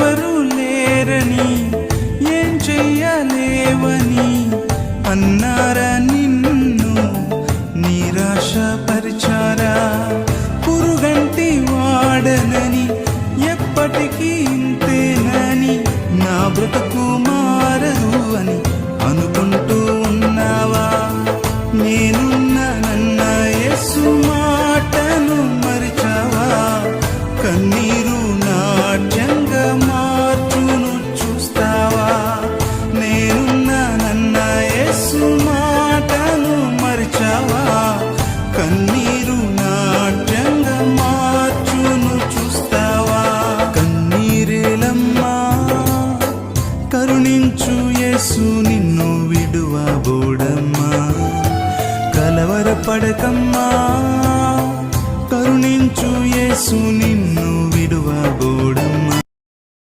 ఎవరు లేరని ఏం చెయ్యలేవని అన్నారా నిన్ను నిరాశపరిచారా? పురుగంటి వాడనని ఎప్పటికీ ఇంతేనని నా బ్రతుకు మారదు అని అనుకుంటూ ఉన్నావా? నేనున్నానన్న యేసు కన్నీరు నాట్యంగా మార్చును చూస్తావా నేనున్నానన్న యేసు మాటను మరిచావా? కన్నీరు నాట్యంగా మార్చును చూస్తావా? కన్నీరేలమ్మా కరుణించు యేసు నిన్ను విడువబోడమ్మా కలవరపడకమ్మా కరుణించు యేసు నిన్ను